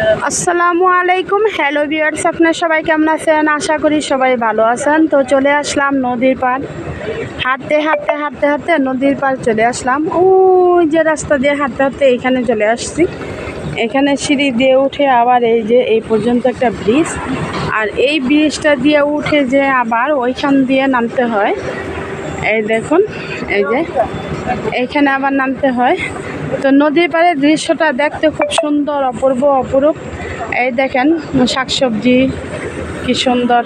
আসসালামু আলাইকুম। Hello viewers আপনার সবাই কেমন আছেন? আশা করি সবাই ভালো আছেন। তো চলে আসলাম নদীর পার হাঁটতে হাঁটতে হাঁটতে হাঁটতে নদীর পার চলে আসলাম। ওই যে রাস্তা দিয়ে হাঁটতে হাঁটতে এখানে চলে আসছি। এখানে সিঁড়ি দিয়ে উঠে আবার এই যে এই পর্যন্ত একটা ব্রিজ আর এই ব্রিজটা দিয়ে উঠে যে আবার ওইখান দিয়ে নামতে হয়। এই দেখুন, এই যে এইখানে আবার নামতে হয়। তো নদীর পাড়ের দৃশ্যটা দেখতে খুব সুন্দর, অপূর্ব, অপরূপ। এই দেখেন, শাকসবজি কি সুন্দর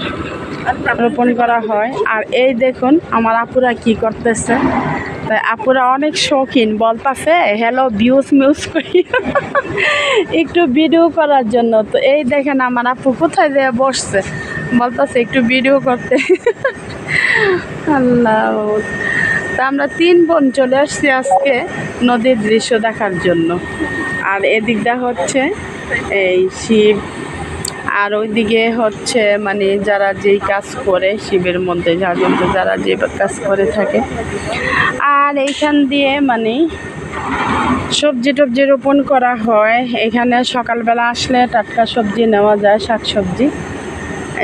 রোপণ করা হয়। আর এই দেখুন, আমার আপুরা কি করতেছে। তাই আপুরা অনেক শৌখিন, বলতাছে হ্যালো ভিউজ মিউজ করি। একটু ভিডিও করার জন্য। তো এই দেখেন, আমার আপু কোথায় যেয়ে বসছে? বলতাছে, একটু ভিডিও করতে। আল্লাহ। তা আমরা তিন বোন চলে আসছি আজকে। নদীর দৃশ্য দেখার জন্য। আর এদিকটা হচ্ছে এই শিব। আর ওইদিকে হচ্ছে মানে যারা যেই কাজ করে শিবের মধ্যে, যাদের যারা যে কাজ করে থাকে। আর এইখান দিয়ে মানে সবজি টবজি রোপণ করা হয়। এখানে সকালবেলা আসলে টাটকা সবজি নেওয়া যায়, শাক সবজি।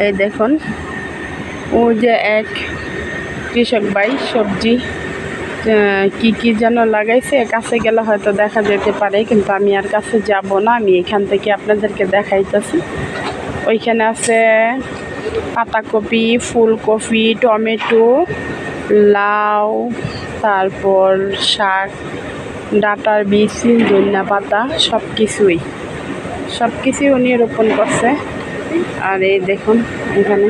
এই দেখুন ও যে এক কৃষক ভাই সবজি কি কি যেন লাগাইছে, কাছে গেলে হয়তো দেখা যেতে পারে, কিন্তু আমি আর কাছে যাব না, আমি এখান থেকে আপনাদেরকে দেখাইতেছি। ওইখানে আছে পাতাকপি, ফুলকপি, টমেটো, লাউ, তারপর শাক, ডাটার বীজ, ধনিয়া পাতা সব কিছুই সব কিছুই উনি রোপণ করছে। আর এই দেখুন, এখানে।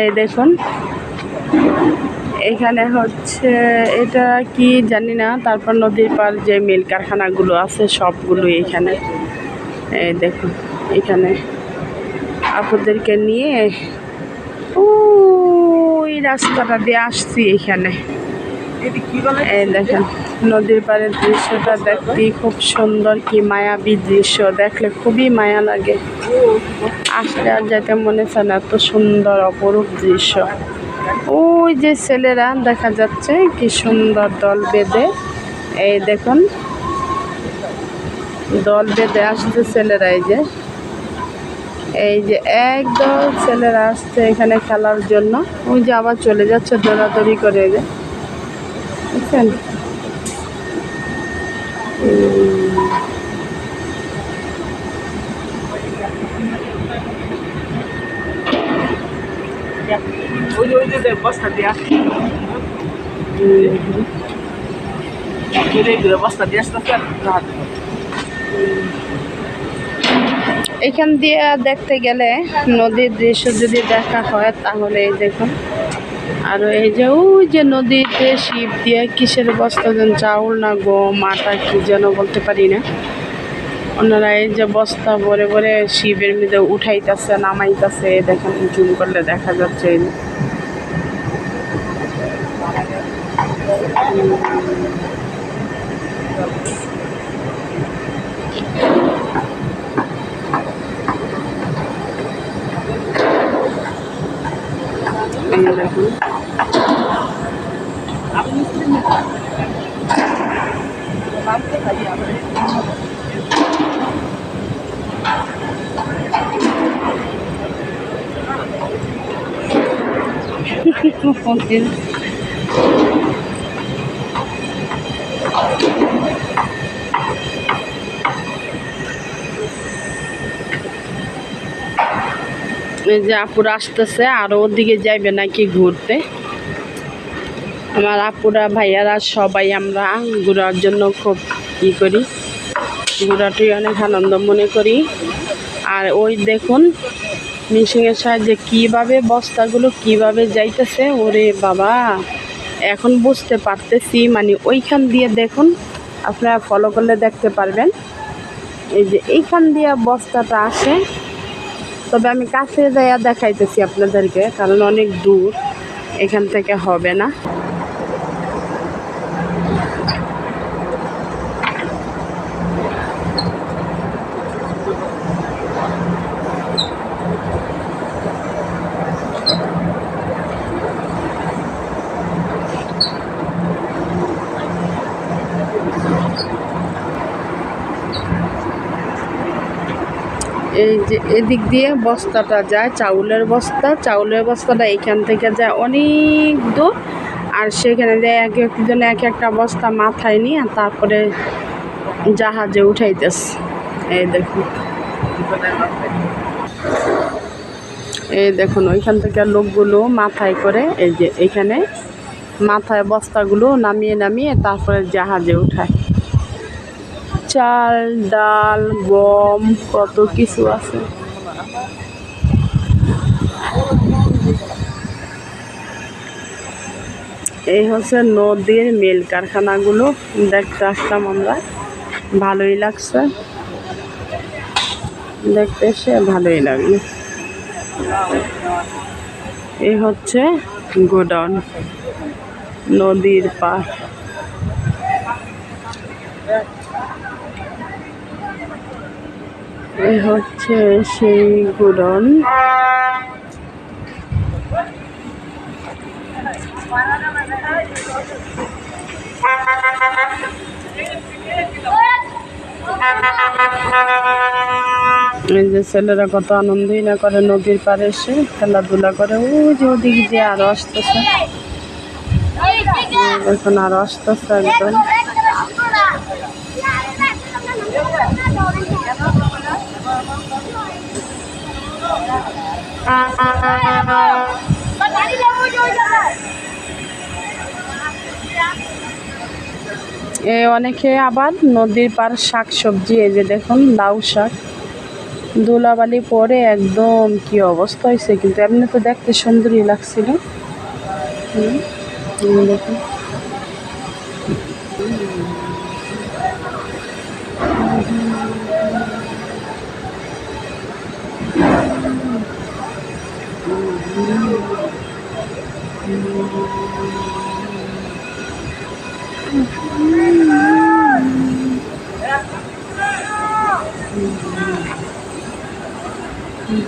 এই দেখুন এখানে হচ্ছে এটা কি জানি না তারপর নদীর পার যে মিল কারখানাগুলো আছে সবগুলো এখানে। এই দেখুন এখানে। আপুদেরকে নিয়ে ওই রাস্তাটা দিয়ে আসছি এখানে। এই দেখেন নদীর পাড়ের দৃশ্যটা দেখতে খুব সুন্দর কি মায়াবী দৃশ্য। দেখলে খুবই মায়া লাগে। আসলে আর যেতে মনে চায় না এত সুন্দর অপরূপ দৃশ্য। ওই যে ছেলেরা দেখা যাচ্ছে, কি সুন্দর দল বেঁধে। এই দেখুন, দল বেঁধে আসছে ছেলেরা এই যে। এই যে একদল ছেলেরা আসছে এখানে খেলার জন্য। ওই যে আবার চলে যাচ্ছে দৌড়াদৌড়ি করে যে। বুঝছেন দিয়ে। এখান দিয়ে দেখতে গেলে নদীর দৃশ্য যদি দেখা হয়, তাহলে এই দেখুন। আর এই যে, ওই যে নদীতে শিব দিয়ে কিসের বস্তা চাউল না গম আটা কি যেন বলতে পারি না। ওনারা এই যে বস্তা ভরে ভরে শিবের মধ্যে উঠাইতেছে, নামাইতেছে দেখেন জুম করলে দেখা যাচ্ছে। এই এই যে আপুরা আসতেছে, আর ওদিকে যাইবে নাকি ঘুরতে? আমার আপুরা, ভাইয়ারা সবাই আমরা ঘোরার জন্য খুব ই করি। ঘোরাটি অনেক আনন্দ মনে করি। আর ওই দেখুন মিশিংয়ের সাহায্যে কীভাবে বস্তাগুলো কীভাবে যাইতেছে, ওরে বাবা। এখন বুঝতে পারতেছি মানে ওইখান দিয়ে দেখুন, আপনারা ফলো করলে দেখতে পারবেন। এই যে এইখান দিয়ে বস্তাটা আসে। তবে আমি কাছে যাইয়া দেখাইতেছি আপনাদেরকে, কারণ অনেক দূর, এখান থেকে হবে না। এই যে এদিক দিয়ে বস্তাটা যায়, চাউলের বস্তা। চাউলের বস্তাটা এইখান থেকে যায় অনেক দূর। আর সেখানে দিয়ে এক একজন এক একটা বস্তা মাথায় নিয়ে তারপরে জাহাজে উঠাইতেছে। এই দেখুন। এই দেখুন, ওইখান থেকে লোকগুলো মাথায় করে এই যে এখানে মাথায় বস্তাগুলো নামিয়ে নামিয়ে তারপরে জাহাজে উঠায়। চাল, ডাল, গম, কত কিছু আছে। এই হচ্ছে নদীর মিল কারখানাগুলো। দেখতে আসলাম আমরা। ভালোই লাগছে। দেখতে এসে ভালোই লাগল। এই হচ্ছে গোডাউন, নদীর পার হচ্ছে সেই গোডাউন এই যে ছেলেরা কত আনন্দই না করে নদীর পাড়ে এসে খেলাধুলা করে। ওই যে ওদিকে যে আরও আসতেছে। এখন আরও আসতেছে একদম এ অনেকে আবার নদীর পার শাক সবজি এই যে দেখুন লাউ শাক। ধুলাবালি পরে একদম কি অবস্থা হয়েছে কিন্তু এমনি তো দেখতে সুন্দরই লাগছিল। হুম,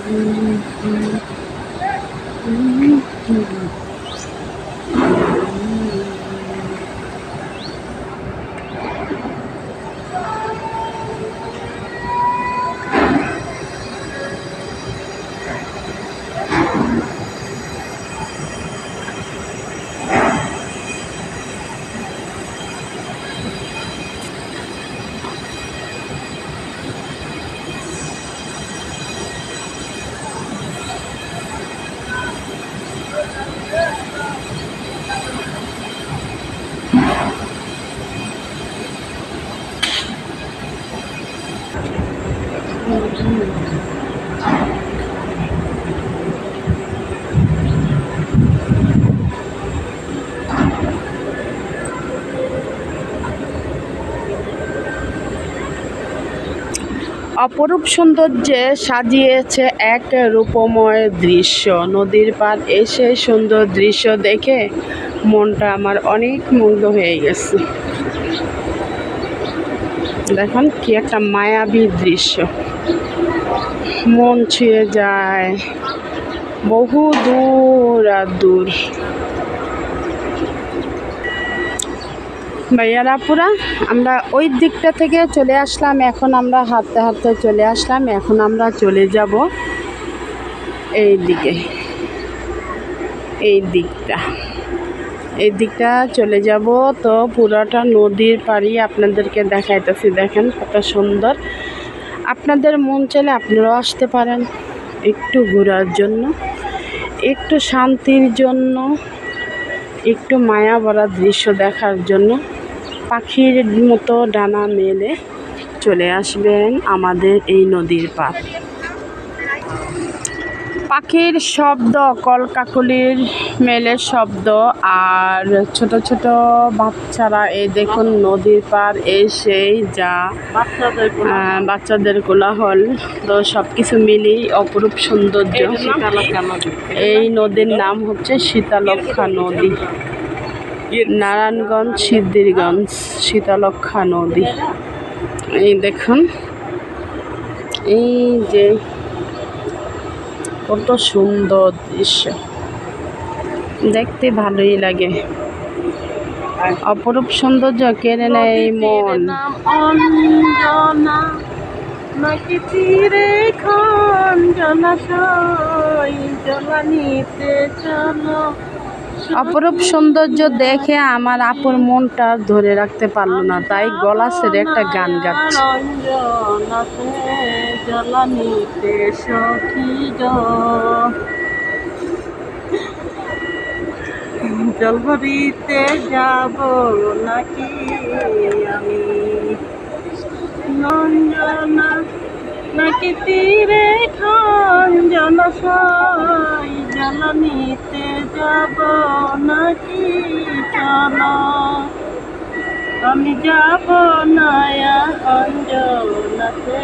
এই অপরূপ সৌন্দর্যে সাজিয়েছে এক রূপময় দৃশ্য। নদীর পার এসে সুন্দর দৃশ্য দেখে মনটা আমার অনেক মুগ্ধ হয়ে গেছে। দেখুন কি একটা মায়াবী দৃশ্য। মন ছুঁয়ে যায়, বহু দূর আর দূর। ভাইয়ারা পুরা আমরা ওই দিকটা থেকে চলে আসলাম, এখন আমরা হাঁটতে হাঁটতে চলে আসলাম, এখন আমরা চলে যাব এই দিকে। এই দিকটা। এই দিকটা চলে যাব তো পুরোটা নদীর পাড়ি আপনাদেরকে দেখাইতেছি, দেখেন কত সুন্দর। আপনাদের মন চাইলে আপনারাও আসতে পারেন একটু ঘোরার জন্য, একটু শান্তির জন্য, একটু মায়া ভরা দৃশ্য দেখার জন্য। পাখির মতো ডানা মেলে চলে আসবেন আমাদের এই নদীর পার পাখির শব্দ কলকাকলির মেলের শব্দ আর ছোট ছোট বাচ্চারা এই দেখুন নদীর পার এসেই যা বাচ্চাদের বাচ্চাদের কোলাহল। তো সব কিছু মিলিয়ে অপরূপ সৌন্দর্য। এই নদীর নাম হচ্ছে শীতালক্ষা নদী। নারায়ণগঞ্জ সিদ্ধিরগঞ্জ শীতালক্ষা নদী। এই দেখুন এই যে কত সুন্দর দৃশ্য। দেখতে ভালোই লাগে। অপরূপ সৌন্দর্য কেড়ে নেয় এই মন? নাকি চিরে খা জলাশয় জলানিতে চলো। অপরূপ সৌন্দর্য দেখে আমার আপুর মনটা ধরে রাখতে পারল না, তাই গলা ছেড়ে একটা গান গাচ্ছে। রঞ্জনাতে জলানিতে সখী জল ভরিতে যাব নাকি আমি? নঞ্জনা নাকি তীরে খান জলাশয় জলানিতে যাব নাকি চলো আমি যাব নয়া অঞ্জনাতে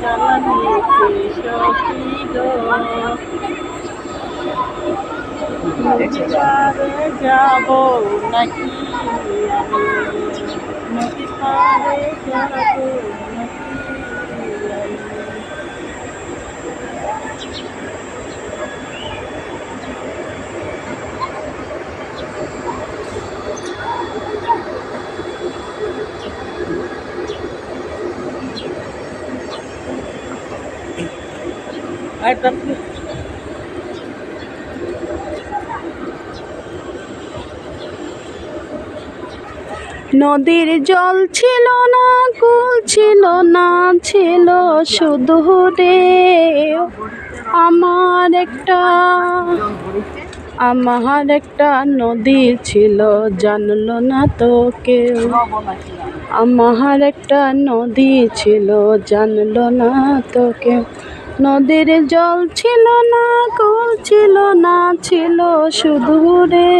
জ্বালানিতে সখী গো পারে যাব নাকি আমি? নদী পারে যাব নদীর জল ছিল না, কুল ছিল না, ছিল শুধু রে আমার একটা আমার একটা নদী ছিল, জানলো না তো কেউ। আমার একটা নদী ছিল, জানলো না তো কেউ। নদীর জল ছিল না, কুল ছিল না, ছিল শুধু রে।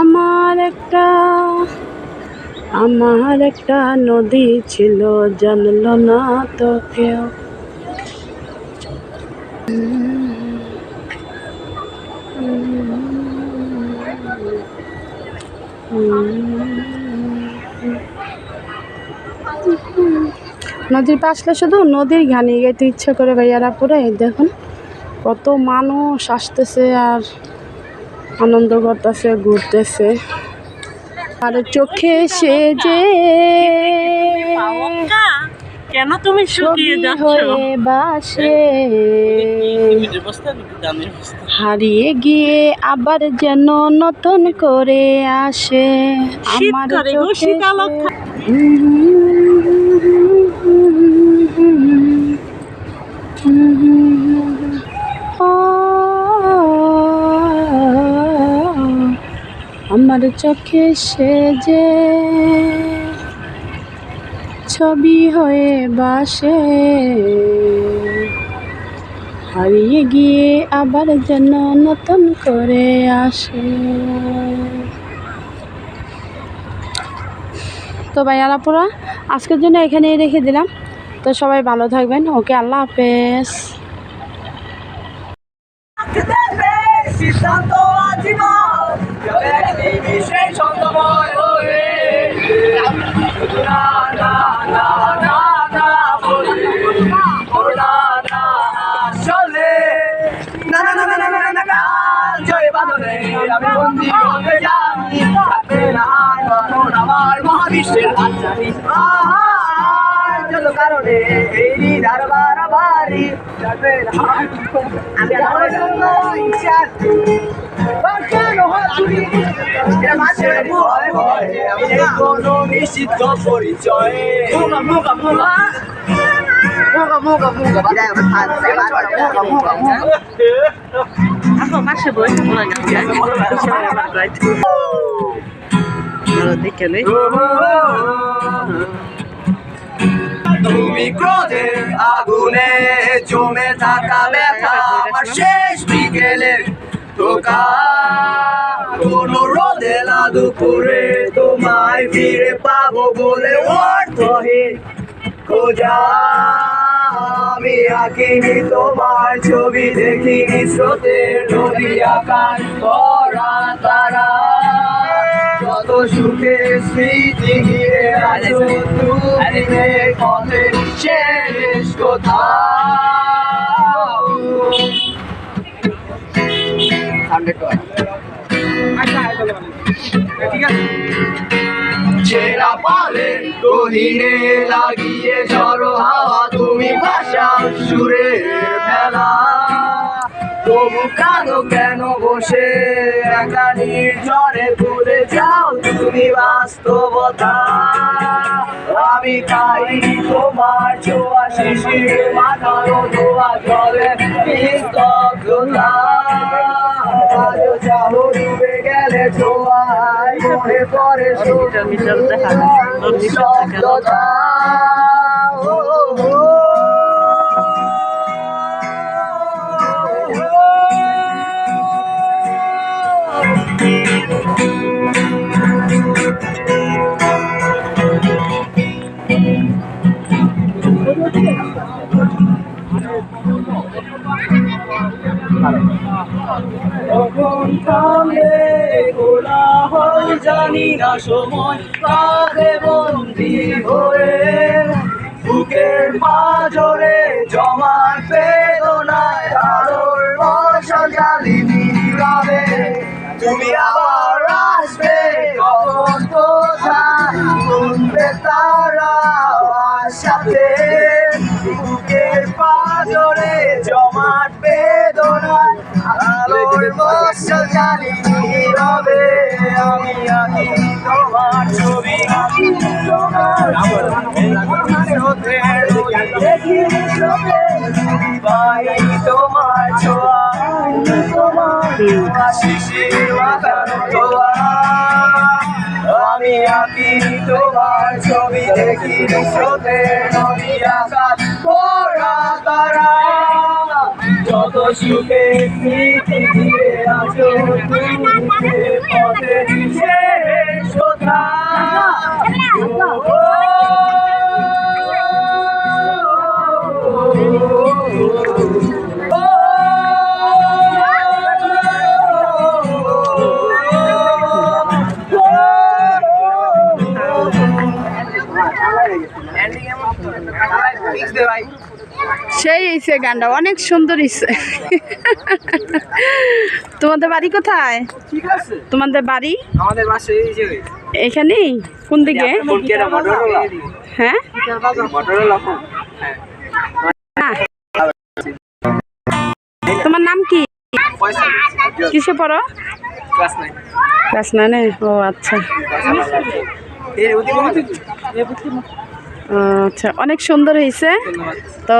আমার একটা আমার একটা নদী ছিল, জানলো না তো কেউ নদীর পাশলে শুধু নদীর ঘানি গাইতে ইচ্ছা করে ভাইয়ারা পুরো দেখুন কত মানুষ আসতেছে আর আনন্দ করতেছে ঘুরতেছে। আর চোখে সে যে কেন তুমি শুকিয়ে হয়ে বাসে হারিয়ে গিয়ে আবার যেন নতুন করে আসে। আমার চোখে আমার চোখে সে যে ছবি হয়ে বাসে। হারিয়ে গিয়ে আবার যেন নতুন করে আসে। তো ভাইয়ারাপুরা আজকের জন্য এখানেই রেখে দিলাম। তো সবাই ভালো থাকবেন। ওকে আল্লাহ হাফেজ। নিশ্চিত পরিচয় এখন মাসে বই দেখে নেই তুমি ক্রোধের আগুনে জমে থাকা ব্যথা আমার শেষ বিকেলের কোন রোদে না দুপুরে তোমায় ফিরে পাবো বলে অর্থহীন খোঁজা। আমি আঁকিনি তোমার ছবি, দেখিনি স্রোতের নদী আকাশ তারা। সুখের স্মৃতি ঘিরে আছো তুমি পথে শেষ কোথাও। ছেঁড়া পালে গহিরে লাগিয়ে ঝড়ো হাওয়া তুমি ভাষা সুরে না তবু কাঁদো কেন বসে একা যাও তুমি বাস্তবতা আমি তাই তোমার ছোঁয়া শিশির মাথানো ধোয়া জলে ডুবে গেলে মনে মিটার দেখা না সময় কাঁধে বন্দি হয়ে বুকের পাঁজরে জমা বেদনায় আলোর বর্ষা জালি নীরবে তুমি আবার আসবে কখন কোথায়? শুনবে তারা সাথে। বুকের পাঁজরে জমাট বেদনায় বর্ষা জালি নীরবে, আমি আঁকি তোমার ছবি আঁকি। তোমার স্রোতের দেখি তোমার আমি আঁকি তোমার ছবি দেখি স্রোতে নদী আকাশ তারা। যত সুখে স্মৃতি দিয়ে আছো তুমি পথে শেষ কোথা ভাই। সেই হয়েছে গানটা অনেক সুন্দর হয়েছে তোমাদের বাড়ি কোথায়? তোমাদের বাড়ি? আমাদের বাসে এখানেই? কোন দিকে? হ্যাঁ? হ্যাঁ। হ্যাঁ। তোমার নাম কি? কিসে পড়ো? ক্লাস নাইনে। ও আচ্ছা। আচ্ছা অনেক সুন্দর হয়েছে তো